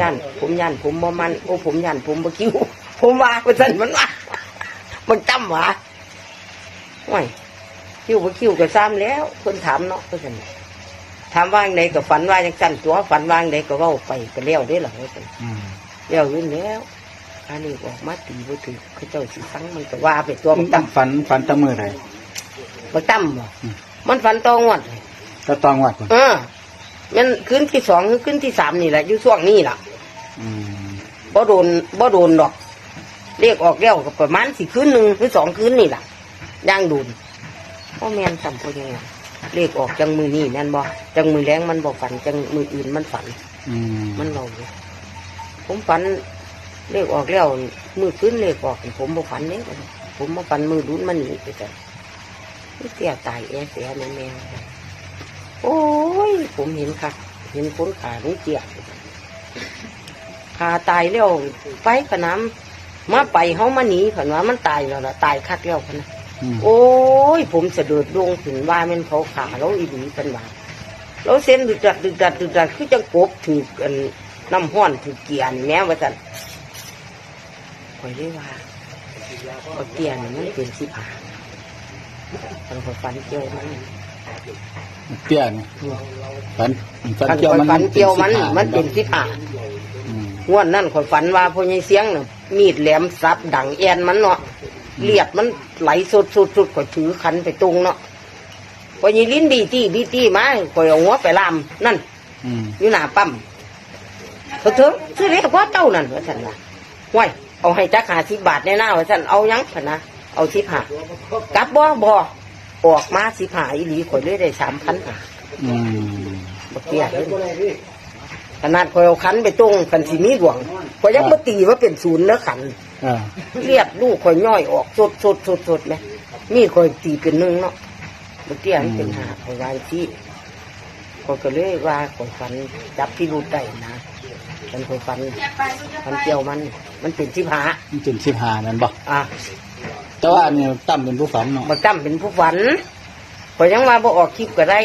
ยันผมยันผมบ่มันโอ้ผมยันผมบ่คิ้วผมว่าว่าซั่นมันว่ามันจำว่าโอ้ยคิ้วบ่คิ้วก็ซ้ำแล้วเพิ่นถามเนาะเพิ่นซั่นถามว่าจังไดก็ฝันว่าจังซั่นตัวฝันว่าจังไดก็เว้าไปก็แล้วเด้ล่ะว่าซั่นอืมแล้วอยู่แล้วอันนี้ออกมาตีบ่ถือเขาเจ้าสิฟังมันก็ว่าไปตัวมันตั้มฝันฝันแตะมือไหนมันตั้มบ่อืมมันฝันตองวดตะตองวัดพุ่นเออ มันคืนที่สองหรือคืนที่สามนี่แหละอยู่ช่วงนี้ล่ะอืมบ่โดนบ่โดนดอกเรียกออกแล้วก็ประมาณสี่คืนหนึ่งหรือสองคืนนี่ล่ะย่างโดนพ่อแม่นจำพ่อยังไงเรียกออกจังมือนี่แม่นบ่จังมือแรงมันบ่ฝันจังมืออื่นมันฝัน อืมมันเราอยู่ผมฝันเรียกออกแล้วมือคืนเรียกออกผมบ่ฝันเนี่ยผมมาฝันมือรุนมันหนีไปแต่นี่เสียตายแอเสียแม่แม่ โอ้ย ผมเห็นค่ะ เห็นคนขาลุงเจียบขาตายแล้วไปขนำมาไปเฮามาหนีผันว่ามันตายแล้วล่ะตายคักแล้วพะนะอืมโอ้ย ผมสะดุดลงถึงว่าแมันเขาขาเราอีหลีเป็นว่าเราเส้นดึกดัดดึกดัดดึกดัดคือจังกบถือกันน้ำห้อนถือเกียร์นี่แม้ว่าจันคอยได้ว่าเอาเกียร์นี่มันเป็นสิบหาฟันคอยฟันเกี่ยวมัน เตี้ยนี่ฝันฝันฟันเกี่ยวคอยมันฟันเกี่ยวมันสิบห้ามันเป็นสิบหาอืมงวดนั่นคอยฝันว่าพ่อใหญ่เสียงน่ะมีดแหลมซับดังแอนมันเนาะเลียดมันไหลสุดสุดสุดคอยถือขันไปตรงเนาะพอยีลิ้นดีตี้ดีตี้มาคอยเอาหัวไปลามนั่นอืมอยู่หน้าปั๊มเถอะเถอะซื้อเรียกว่าเจ้านั่นว่าฉันว่าห้วยเอาให้จักหาสิบบาทในหน้าว่าฉันเอายังพะนะเอาสิบหากลับบ่บ่ ออกมาสิบหาอีหลีข่อยเลยได้สามพันหาอืมบักเตี้ยเลยขนาดข่อยเอาขันไปตรงขันสีมีหลวงข่อยยังบ่ตีว่าเป็นศูนย์เนื้อขัน อ่าเลียดลูกข่อยย่อยออกสดสดสดสดไหมมีข่อยตีเป็นหนึ่งเนาะบักเตี้ยมันเป็นหาข่อยวางที่ข่อยก็เลยว่าข่อยฟันจับพี่รูดได้นะมันข่อยฟันฟันเกี่ยวมัน มันเป็นสิบหามันเป็นสิบห้านั่นบ่อะ แต่ว่าอันนี้ตั้มเป็นผู้ฝันเนาะบักตั้มเป็นผู้ฝันข่อยยังมาบ่ออกคลิปก็ได้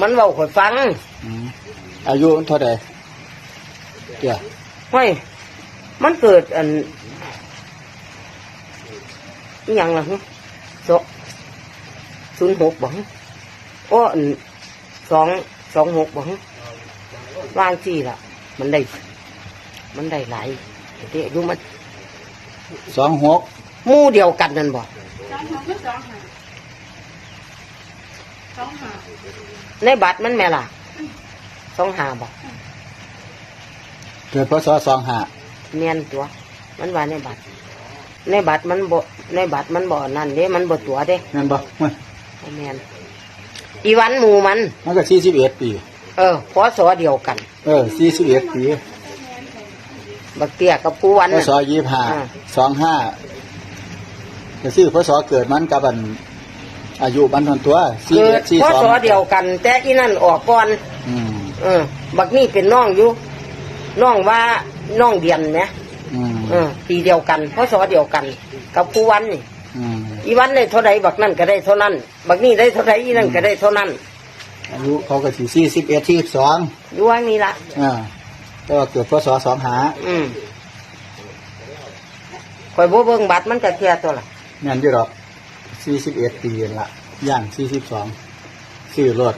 มันเว้าข่อยฟังอืมอายุมันเท่าใดเตี้ยห้ยมันเกิดอันอหยังล่ะฮะสองศูนย์หกบ่ฮะโอ้อันสองสองหกบ่ฮะวางสี่ล่ะ มันได้ มันได้หลายเดี๋ยวอายุมันสองหก หมู่เดียวกันนั่นบ่สองหกหรือสองหาสองหาในบัตรมันแม่ล่ะสองหาบ่เกิดพศสองห้าเนียนตัว มันว่าในบัตร ในบัตรมันบ่ในบัตรมันบ่นั่นเด้มันบ่ตัวเด้นั่นบ่เว้ยบ่แม่นอีวันหมูมัน มันก็สี่สิบเอ็ดปี เออพศเดียวกัน เออสี่สิบเอ็ดปี บักเตี้ยกับผู้วันพน่ะ ศยี่ห้าอ่าสองห้า ก็ซื้อพศเกิดมันกับอัน อายุมันทนตัวสี่เกิเอ็ดดสี่พสองศเดียวกัน แต่อีนั่นออกก่อน อืมเออ บักนี่เป็นน้องอยู่น้องว่าน้องเดียนไหมอืมเออปีเดียวกันพศเดียวกัน กับผู้วันนี่ อืมอีวันได้เท่าใดบักนั่นก็ได้เท่านั้น บักนี่ได้เท่าใดอีนั่นก็ได้เท่านั้นอายุเขาก็สี่สี่สิบเอ็ดที่สองอยู่ว่างนี้ละอ่าแต่ว่าเกิดพศสองหาอืมคอยบ่เบิ่งบัตรมันก็เทียตัวละ แม่นอยู่ดอกสี่สิบเอ็ดปีนั่นละย่างสี่สิบสองซื้อรถ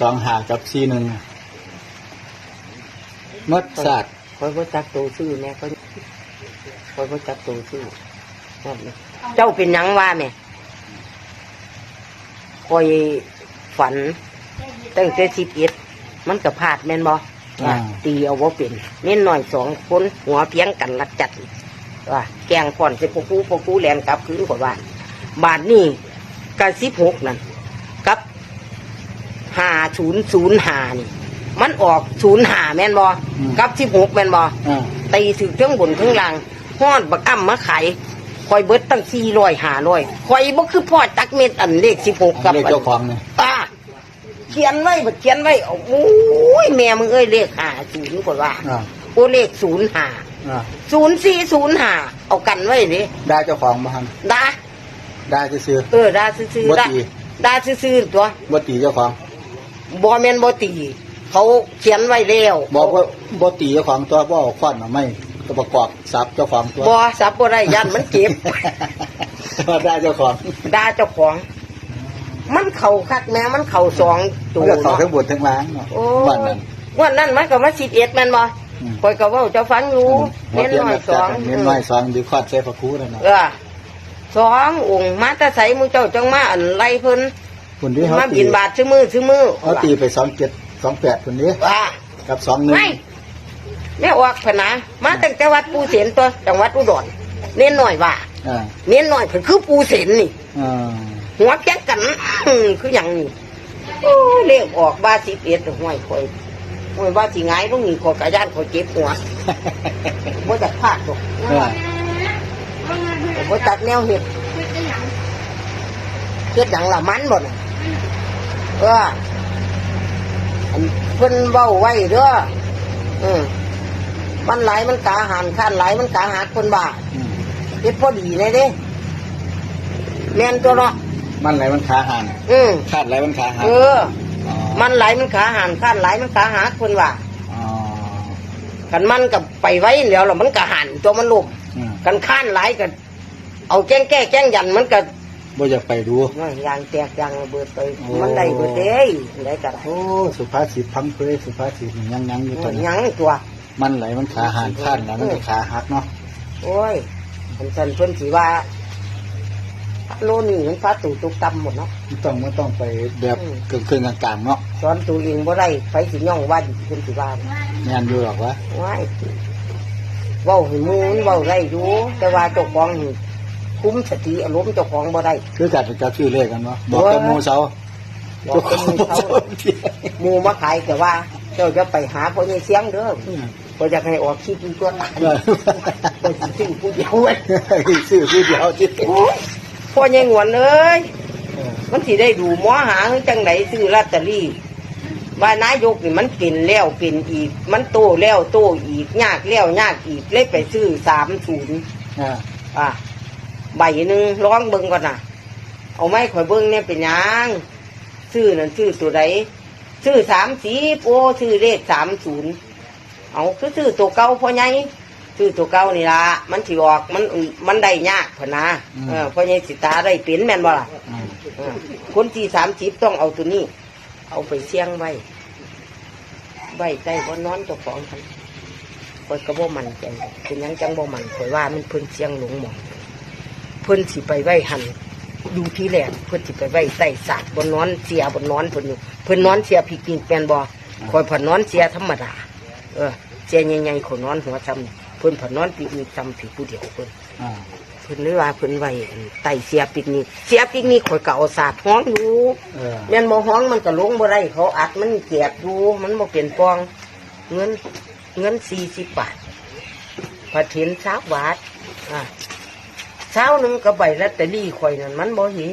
สองหากับสี่หนึ่งมดศาสตร์คอยบ่จักตัวซื้อแม่ก็คอยบ่จักตัวซื้อนั่นเลยเจ้าเป็นหยังว่าแม่คอยฝันตั้งแต่สิบเอ็ดมันก็พลาดแม่นบ่ว่าตีเอาว่าเป็นเน้นหน่อยสองคนหัวเพียงกันรักจัด ว่าแกงก่อนสิพวกกูพวกกูแลนกลับคืนกว่าบ้านบาทนี่กันสิบหกนั่นกับห้าศูนย์ศูนย์ห้านี่ มันออกศูนย์ห้าแม่นบ่กับสิบหกแม่นบ่อ่าตีถึงเครื่องบนเครื่องล่างฮอดบักอ้ำมาขายคอยเบิดตั้งสี่ร้อยห้าร้อยคอยบ่คือพ่อจักเม็ดอันเลขสิบหกกับเลขอันเจ้าของเนี่ยตาเขียนไว้บัดเขียนไว้โอ้ยแม่มึงเอ้ยเลขห้าศูนย์กว่าว่าอ่าโอ้เลขศูนย์ห้า อ่าศูนย์สี่ศูนย์ห้าเอากันไว้นี่ได้เจ้าของมาหันดาได้ซื้อเออดาซื่อบ่ๆดาตีดาซื่อๆตัวๆบ่ตีเจ้าของบอแมนบอตี เขาเขียนไว้แล้วบอกว่าบ่ตีเจ้าของตัวบ่เอาควันเอาไม่ก็ประกอบซับเจ้าของตัวบ่สับบ่ได้ยันมันเจ็บว่าได้เจ้าของด่าเจ้าของ มันเข่าคักแม้มันเข่าสองตัมัวนก็เข้าเนาะทั้งบนทั้งล้างเนาะโอ้วันนั้นวันนั้นมันก็มาสิบเอ็ดแมันบ่อืม คอยก็เว่าเจ้าฟังอยู่เน้นหน่อยสองเน้นน้อยสองดีคอดใส่พระครูนั่นเนาะเออสององค์มาแตาใสมึงเจ้าจังมาอันไล่เพิ่นคนที่เขามาตีบินบาทซื้อมือซื้อมือเขาตีไปสองเจ็ดสองแปดคนนี้ว่ากับสองหนึ่งไม่แม่ออกพะนะมาตั้งแต่วัดปูเสนตัวจังหวัดอุดรเน้นหน่อยว่าอ่าเน้นหน่อยเพิ่นคือปูเสนนี่อ่าหัวแก๊กกันคืออย่างนี้โอ้ยเลขออกบ้าสิบเอ็ดห่วยคอย ห่วยบ้าสิงายต้องมีขอกระยานขอยเจ็บหัวว่าจะพลาดหรอกอ่าว่าไงเพื่อนว่าตัดแนวเห็ดเพื่อนจะหยังเฮ็ดอย่างละมันบ่น่ะเอออันเพิ่นเว้าไว้เด้ออืมมันหลายมันกาหารข้านหลายมันกาหาคนบ้าอืมเฮ็ดพอดีเลยเด้แม่นตัวเนาะมันไหลมันขาหันอืมคาดไหลมันขาหันเอออ๋อ มันหลายมันขาหารข้านหลายมันกาหาคนว่าอ๋อคันมันกับไปไว้แล้วแล้วมันก็หันตัวมันลมอืมกันข้านหลายกันเอาแจ้งแก้แจ้งยันมันก็บ่อยากไปดูยางแตกยางระเบิดไปโอ้มันได้เบิดเด้ได้กันโอ้สุภาษิตพังเพยสุภาษิตยังยังอยู่ตอนนี้ยังตัว มันไหลมันขาหันข้านแล้วมันก็ขาหักเนาะโอ้ยมันสันเพิ่นสีว่า โลนี่มันฟ้าตู่ตุกตำหมดเนาะมันต้องมันต้องไปแบบอืมเครื่องเครื่องกลางๆเนาะสอนตัวเองบ่ได้ไฟสิย่องว่าดิเพิ่นสิว่าแม่นอยู่หรอกวะว้ายเว้าให้หมูมันเว้าได้อยู่แต่ว่าเจ้าของนี่คุ้มสติอารมณ์เจ้าของบ่ได้คือการเป็นการชื่อเลขกันเนาะบอกกับหมูเสาบอกกับหมู่เสาหมูมาขายแต่ว่า เจ้าจะไปหาพ่อใหญ่เสียงเด้อก็อยากให้ออกคลิปเป็นตัวตายก็สิซื้อผู้เดียวเว้ยชื่อชื่อเดียวที่โอ้ย พ่อใหญ่หวนเอ้ยมันสิได้ดูหมอหาคือจังไดซื้อลอตเตอรี่ว่านายกนี่มันเป็นแล้วเป็นอีก มันโตแล้วโตอีกยากแล้วยากอีกเลยไปซื้อสามศูนย์อ่าอะใบหนึ่งร้องเบิ่งก่อนน่ะ เอาไม้ข่อยเบิ่งเนี่ยเป็นหยังซื้อนั่นซื้อตัวใดซื้อสามสีโอ้ซื้อเลขสามศูนย์เอาคือซื้อตัวเก่าพ่อให ญ่ซื้อตัวเก่านี่ละมันสิออกมันมันได้ยากพะนะเออพ่อใหญ่สิตาได้เป็นแม่นบ่ล่ะอ่าเออคนที่สามสิบต้องเอาตัวนี้ เอาไปเสี่ยงไว้ไว้ใต้บ่นอนเจ้าของคันข่อยก็บ่มั่นใจเป็นหยังจังบ่มั่นข่อยว่ามันเพิ่นเสี่ยงหลงหมองเพิ่นสิไปไว้หันดูที่แรกเพิ่นสิไปไว้ใต้สากบนนอนเสียบนนอนเพิ่นอยู่เพิ่นนอนเสียพิกินแปนบ่คอยผ่นนอนเสียธรรมดาเออเสียใหญ่ๆเขานอนหัวซ้ำ เพิ่นผ่นนอนปิกนิกซ้ำผีผู้เดียวเพิ่นอ่าเพิ่นเลยว่าเพิ่นไว้อันใต้เสียปิกนิกเสียปิกนิกข่อยก็เอาสาดห้องอยู่เออแม่นบ่ห้องมันก็ลงบ่ได้เขาอัดมันแจกอยู่มันบ่เป็นปอง เงินเงิน40บาทพระเถินสาวบาทอ่าเช้าหนึงก็ใบลอตเตอรี่ข่อยนั่นมันบ่เห็น